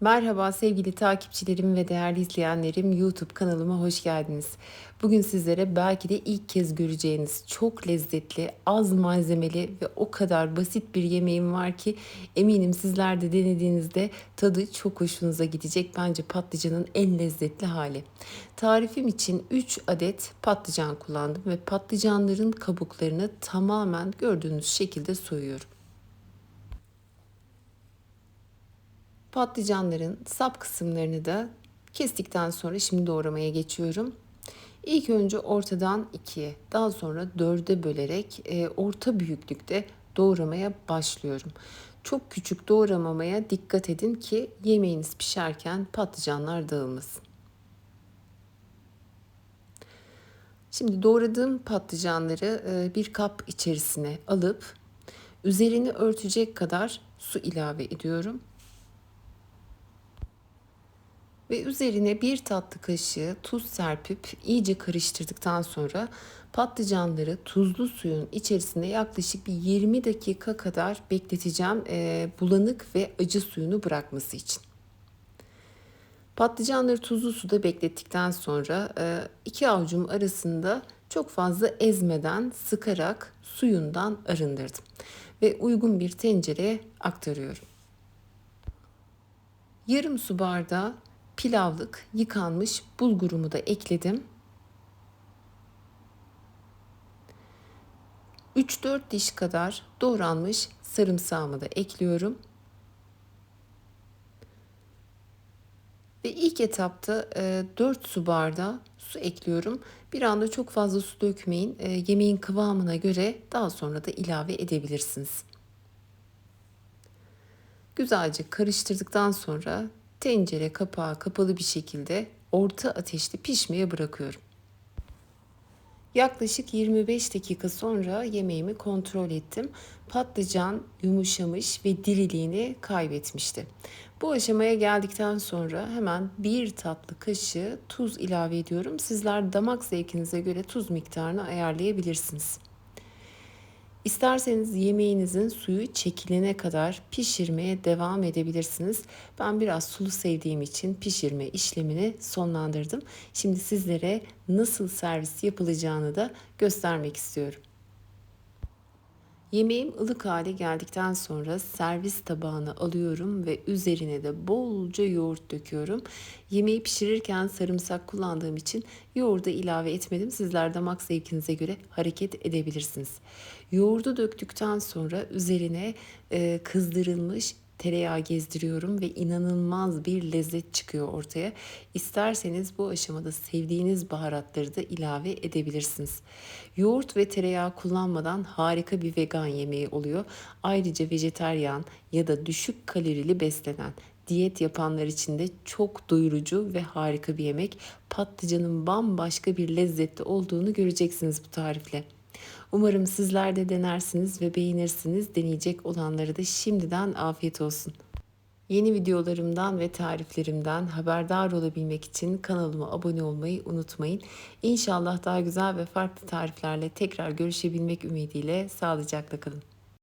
Merhaba sevgili takipçilerim ve değerli izleyenlerim YouTube kanalıma hoş geldiniz. Bugün sizlere belki de ilk kez göreceğiniz çok lezzetli, az malzemeli ve o kadar basit bir yemeğim var ki eminim sizler de denediğinizde tadı çok hoşunuza gidecek. Bence patlıcanın en lezzetli hali. Tarifim için 3 adet patlıcan kullandım ve patlıcanların kabuklarını tamamen gördüğünüz şekilde soyuyorum. Patlıcanların sap kısımlarını da kestikten sonra şimdi doğramaya geçiyorum. İlk önce ortadan ikiye, daha sonra dörde bölerek e, orta büyüklükte doğramaya başlıyorum. Çok küçük doğramamaya dikkat edin ki yemeğiniz pişerken patlıcanlar dağılmasın. Şimdi doğradığım patlıcanları e, bir kap içerisine alıp üzerini örtecek kadar su ilave ediyorum ve üzerine bir tatlı kaşığı tuz serpip iyice karıştırdıktan sonra patlıcanları tuzlu suyun içerisinde yaklaşık bir 20 dakika kadar bekleteceğim e, bulanık ve acı suyunu bırakması için. Patlıcanları tuzlu suda beklettikten sonra e, iki avucum arasında çok fazla ezmeden sıkarak suyundan arındırdım ve uygun bir tencereye aktarıyorum. Yarım su bardağı pilavlık yıkanmış bulgurumu da ekledim. 3-4 diş kadar doğranmış sarımsağımı da ekliyorum. Ve ilk etapta 4 e, su bardağı su ekliyorum. Bir anda çok fazla su dökmeyin. E, yemeğin kıvamına göre daha sonra da ilave edebilirsiniz. Güzelce karıştırdıktan sonra tencere kapağı kapalı bir şekilde orta ateşte pişmeye bırakıyorum. Yaklaşık 25 dakika sonra yemeğimi kontrol ettim. Patlıcan yumuşamış ve diriliğini kaybetmişti. Bu aşamaya geldikten sonra hemen bir tatlı kaşığı tuz ilave ediyorum. Sizler damak zevkinize göre tuz miktarını ayarlayabilirsiniz. İsterseniz yemeğinizin suyu çekilene kadar pişirmeye devam edebilirsiniz. Ben biraz sulu sevdiğim için pişirme işlemini sonlandırdım. Şimdi sizlere nasıl servis yapılacağını da göstermek istiyorum. Yemeğim ılık hale geldikten sonra servis tabağına alıyorum ve üzerine de bolca yoğurt döküyorum. Yemeği pişirirken sarımsak kullandığım için yoğurdu ilave etmedim. Sizler damak zevkinize göre hareket edebilirsiniz. Yoğurdu döktükten sonra üzerine kızdırılmış tereyağı gezdiriyorum ve inanılmaz bir lezzet çıkıyor ortaya. İsterseniz bu aşamada sevdiğiniz baharatları da ilave edebilirsiniz. Yoğurt ve tereyağı kullanmadan harika bir vegan yemeği oluyor. Ayrıca vejeteryan ya da düşük kalorili beslenen diyet yapanlar için de çok doyurucu ve harika bir yemek. Patlıcanın bambaşka bir lezzette olduğunu göreceksiniz bu tarifle. Umarım sizler de denersiniz ve beğenirsiniz. Deneyecek olanları da şimdiden afiyet olsun. Yeni videolarımdan ve tariflerimden haberdar olabilmek için kanalıma abone olmayı unutmayın. İnşallah daha güzel ve farklı tariflerle tekrar görüşebilmek ümidiyle sağlıcakla kalın.